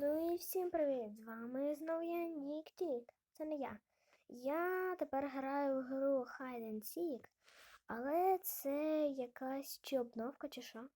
Ну і всім привіт! З вами знову я Нік-Тік. Це не я. Я тепер граю в гру Hide and Seek, але це якась чи обновка, чи що.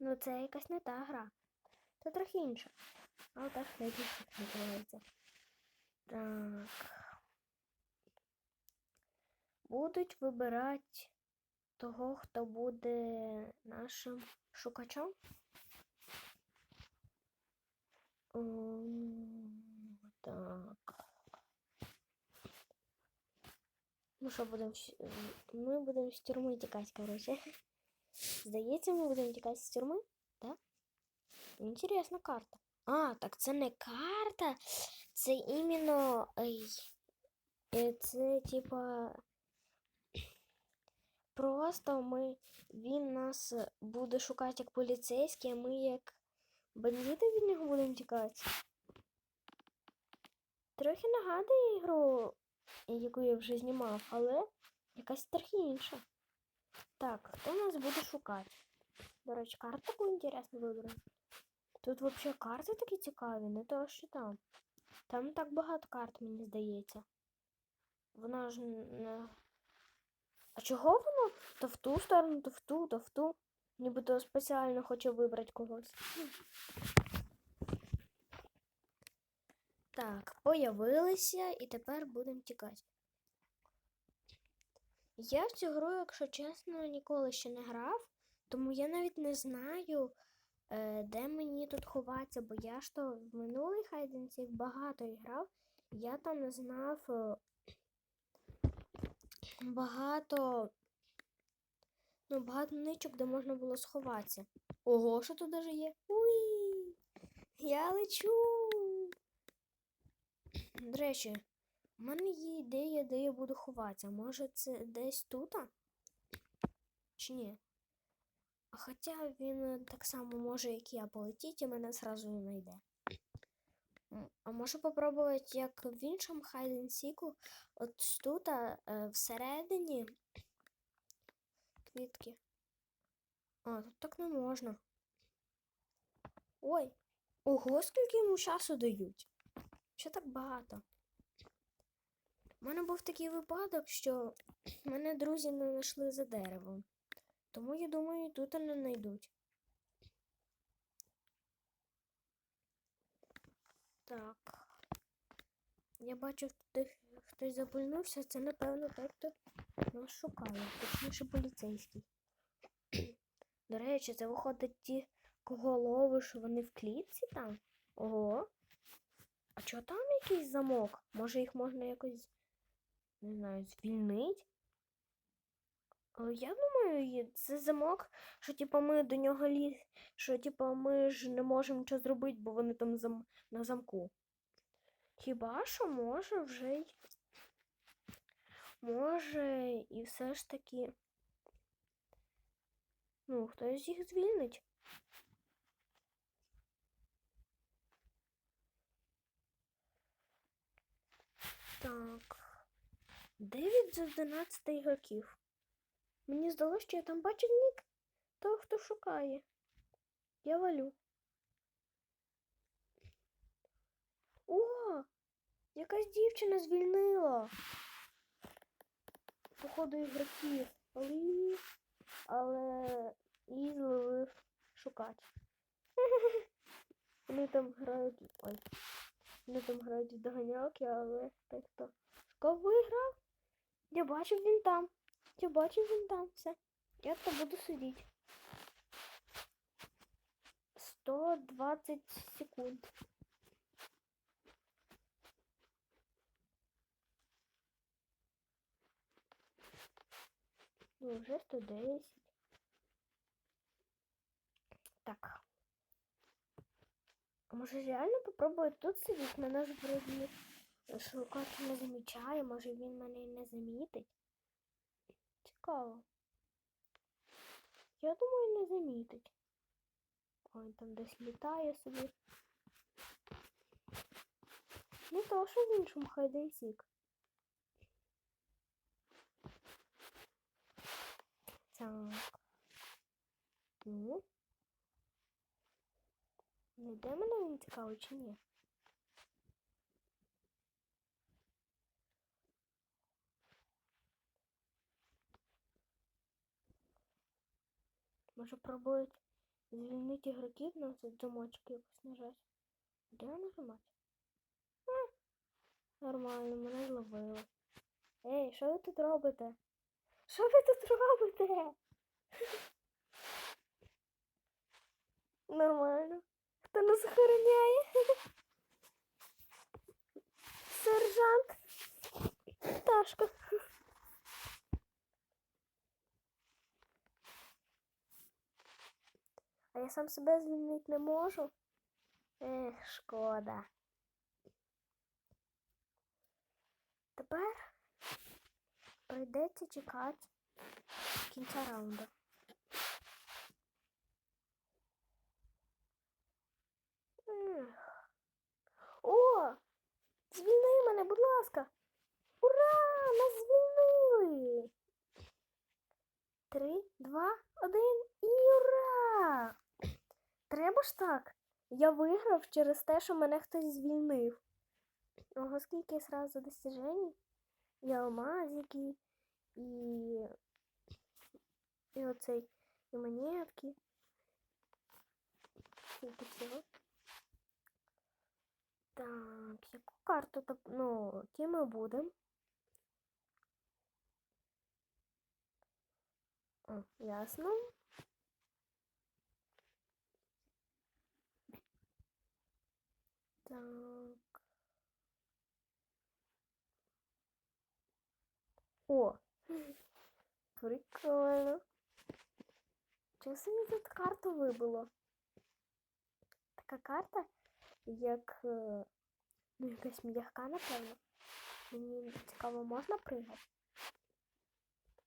Ну це якась не та гра. Це трохи інша. Але так Hide Seek називається. Так. Будуть вибирати того, хто буде нашим шукачом. М, Так. Ну що, будемо. Ми будемо з тюрми тікати, коротше. Здається, ми будемо тікати з тюрми, так? Інтересна карта. А, так це не карта. Це іменно. Е, це типа. Просто ми. Він нас буде шукати як поліцейський, а ми як бандити від нього будемо тікати. Трохи нагадує ігру, яку я вже знімав, але якась трохи інша. Так, хто нас буде шукати? До речі, карту таку інтересну вибрав. Тут взагалі карти такі цікаві, не то що там. Там так багато карт, мені здається. Вона ж не. А чого воно? То в ту сторону, то в ту, то в ту. Нібито спеціально хоче вибрати когось. Так, появилися і тепер будемо тікати. Я в цю гру, якщо чесно, ніколи ще не грав, тому я навіть не знаю, е, де мені тут ховатися, бо я ж то в минулий Seek багато грав, я там знав е, багато Ну, багато ничок, де можна було сховатися. Ого, що тут даже є? Уї! Я лечу. До речі, в мене є ідея, де я буду ховатися. Може, це десь тут? Чи ні? А хоча він так само може, як я, полетіть і мене зразу не знайде. А можу попробувати, як в іншому Hide and Seek, от тут, е, всередині квітки. А, тут так не можна. Ой, ого, скільки йому часу дають. Що так багато? У мене був такий випадок, що мене друзі не знайшли за деревом. Тому я думаю, тут не знайдуть. Так. Я бачу, туди хтось запульнувся. Це, напевно, той, хто нас шукає, точніше поліцейський. До речі, це виходить ті, кого ловиш, вони в клітці там? Ого. А чого там якийсь замок? Може їх можна якось, не знаю, звільнити? Я думаю, це замок, що типу, ми до нього ліз, що типу, ми ж не можемо нічого зробити, бо вони там зам... на замку. Хіба що може вже й може і все ж таки. Ну, хтось їх звільнить. Так. 9 з 11 ігроків. Мені здалося, що я там бачив нік того, хто шукає. Я валю. О! Якась дівчина звільнила. Походу ігроків. Але, але її зловив шукач. Вони там грають. Ой. Вони там грають в доганялки, але так хто. Хто виграв? Я бачив він там. Я бачив він там. Все. Я то буду сидіти. 120 секунд. Ну, вже 110. Так. А може реально попробувати тут сидіти? Мене ж вроді шукач не замічає, може він мене і не замітить. Цікаво. Я думаю, не замітить. Ой, там десь літає собі. Не то, що в іншому Hide and Seek. Так. Ну. Знайде мене він цікавий чи ні? Може пробують звільнити ігроків на цей замочок якось нажать. Де нажимати? Нормально, мене зловили. Ей, що ви тут робите? Що ви тут робите? Нормально. Хто нас охороняє? Сержант. Пташка. А я сам себе звільнити не можу. Ех, шкода. Тепер прийдеться чекати кінця раунду. Ех. О! Звільни мене, будь ласка! Ура! Нас звільнили! Три, два, один і ура! Треба ж так. Я виграв через те, що мене хтось звільнив. Ого, скільки сразу достіжень. І алмазики, і, і оцей, і монетки. Скільки всього. Так, яку карту ну, ті ми будемо. О, ясно. Так. О! Прикольно. Чого мені тут карту вибило? Така карта, як е, ну, якась м'яка, напевно. Мені цікаво, можна пригати?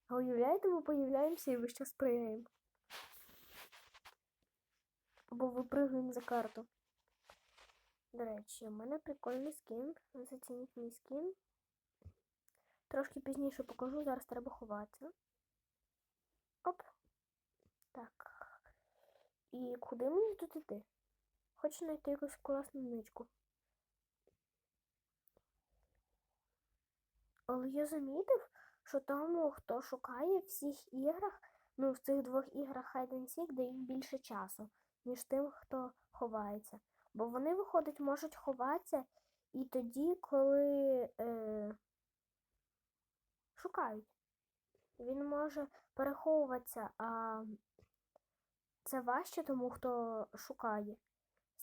А уявляєте, ми появляємося і весь час пригаємо. Або випригуємо за карту. До речі, у мене прикольний скін. Зацініть мій скін. Трошки пізніше покажу, зараз треба ховатися. Оп. Так. І куди мені тут іти? Хочу знайти якусь класну ничку. Але я замітив, що тому, хто шукає в всіх іграх, ну, в цих двох іграх Hide and Seek дають більше часу, ніж тим, хто ховається. Бо вони, виходить, можуть ховатися і тоді, коли е, шукають. Він може переховуватися, а це важче тому, хто шукає.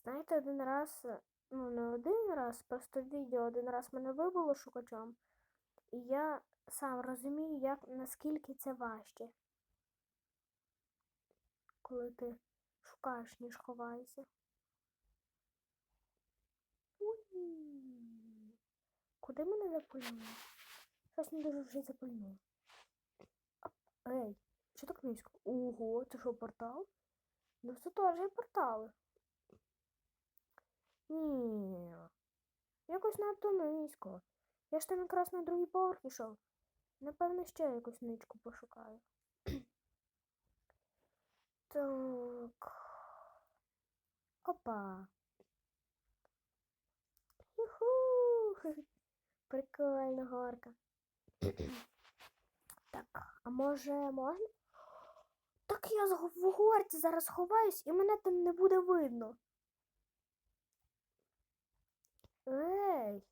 Знаєте, один раз, ну не один раз, просто відео один раз мене вибило шукачом, і я сам розумію, як, наскільки це важче, коли ти шукаєш, ніж ховаєшся. Куди мене запульнуло? Щось не дуже вже запульнуло. Ей, що так низько? Ого, це що, портал? Ну це теж є портали. Ні. Якось надто низько. Я ж там якраз на другий поверх ішов. Напевно, ще якусь ничку пошукаю. так. Опа. Юху! Прикольна горка. так, а може можна? Так я в горці зараз ховаюсь і мене там не буде видно. Ей,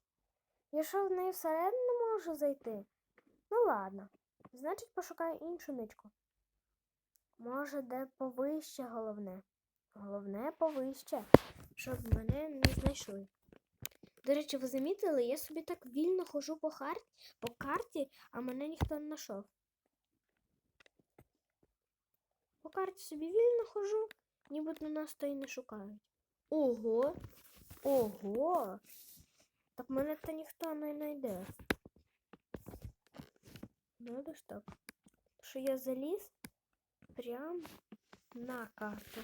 я що в неї всередину можу зайти? Ну ладно. Значить, пошукаю іншу ничку. Може, де повище головне. Головне повище, щоб мене не знайшли. До речі, ви замітили, я собі так вільно хожу по, хар... по карті, а мене ніхто не знайшов. По карті собі вільно хожу, нібито нас то й не шукають. Ого! Ого! Так мене то ніхто не знайде. Надо ж так. Що я заліз прям на карту.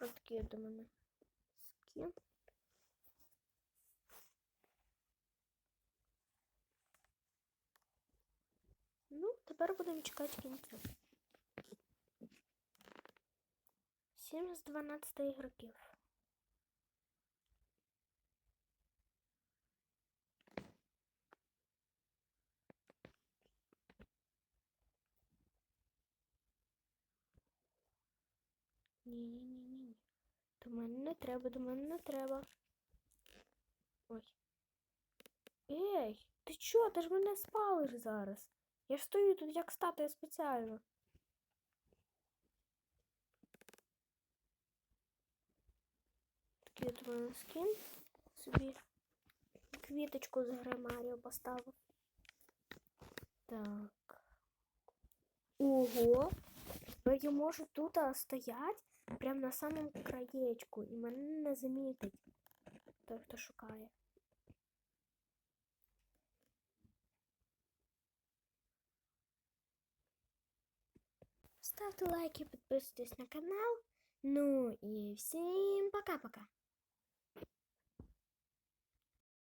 Ось такий до мене скін. Ну, тепер будемо чекати кінця. 7 з 12 ігроків. Ні-ні-ні-ні. До мене не треба, до мене не треба. Ой. Ей, ти чо? Ти ж мене спалиш зараз. Я ж стою тут як статуя спеціально. Такий от у мене скін. Собі квіточку з гри Маріо поставив. Так. Ого! Ну, я можу тут а, стоять прямо на самому краєчку, і мене не замітить той, хто шукає. Ставте лайки, підписуйтесь на канал. Ну і всім пока-пока.